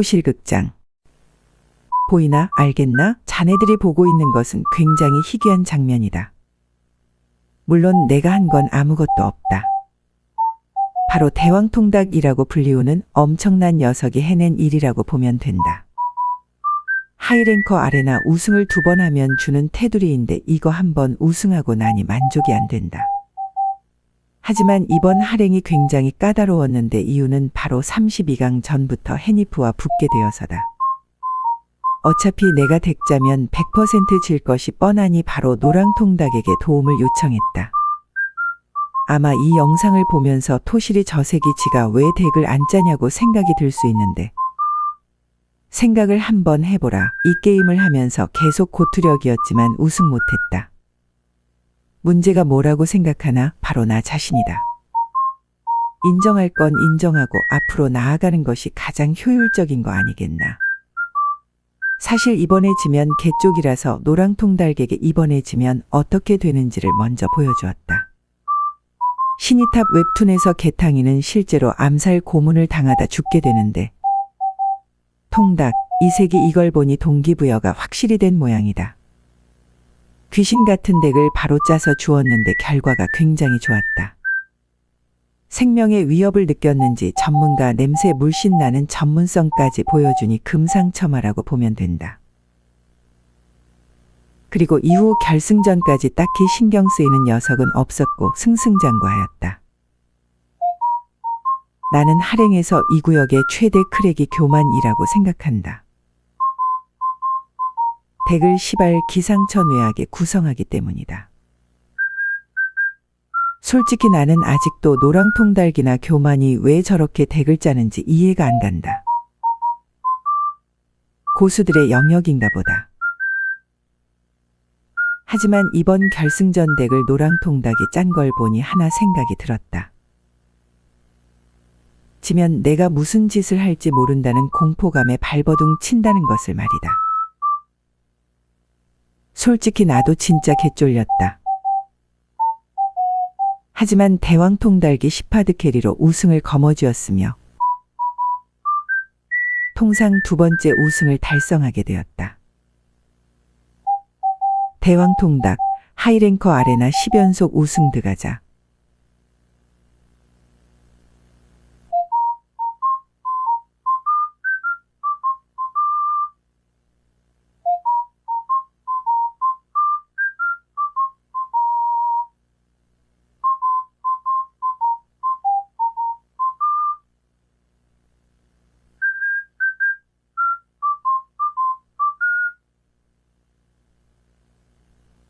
토실극장. 보이나 알겠나? 자네들이 보고 있는 것은 굉장히 희귀한 장면이다. 물론 내가 한 건 아무것도 없다. 바로 대왕통닭이라고 불리우는 엄청난 녀석이 해낸 일이라고 보면 된다. 하이랭커 아레나 우승을 두 번 하면 주는 테두리인데 이거 한 번 우승하고 나니 만족이 안 된다. 하지만 이번 할행이 굉장히 까다로웠는데 이유는 바로 32강 전부터 해니프와 붙게 되어서다. 어차피 내가 덱자면 100%질 것이 뻔하니 바로 노랑통닭에게 도움을 요청했다. 아마 이 영상을 보면서 토실이 저새기 지가 왜 덱을 안 짜냐고 생각이 들 수 있는데 생각을 한번 해보라. 이 게임을 하면서 계속 고투력이었지만 우승 못했다. 문제가 뭐라고 생각하나? 바로 나 자신이다. 인정할 건 인정하고 앞으로 나아가는 것이 가장 효율적인 거 아니겠나. 사실 이번에 지면 개쪽이라서 노랑통달객에 이번에 지면 어떻게 되는지를 먼저 보여주었다. 신이탑 웹툰에서 개탕이는 실제로 암살 고문을 당하다 죽게 되는데 통닭, 이색이 이걸 보니 동기부여가 확실히 된 모양이다. 귀신 같은 덱을 바로 짜서 주었는데 결과가 굉장히 좋았다. 생명의 위협을 느꼈는지 전문가 냄새 물씬 나는 전문성까지 보여주니 금상첨화라고 보면 된다. 그리고 이후 결승전까지 딱히 신경 쓰이는 녀석은 없었고 승승장구하였다. 나는 할행에서 이 구역의 최대 크랙이 교만이라고 생각한다. 덱을 시발 기상천외하게 구성하기 때문이다. 솔직히 나는 아직도 노랑통달기나 교만이 왜 저렇게 덱을 짜는지 이해가 안 간다. 고수들의 영역인가 보다. 하지만 이번 결승전 덱을 노랑통닭이 짠 걸 보니 하나 생각이 들었다. 지면 내가 무슨 짓을 할지 모른다는 공포감에 발버둥 친다는 것을 말이다. 솔직히 나도 진짜 개쫄렸다. 하지만 대왕통달기 10하드 캐리로 우승을 거머쥐었으며 통상 두 번째 우승을 달성하게 되었다. 대왕통닭, 하이랭커 아레나 10연속 우승 드가자.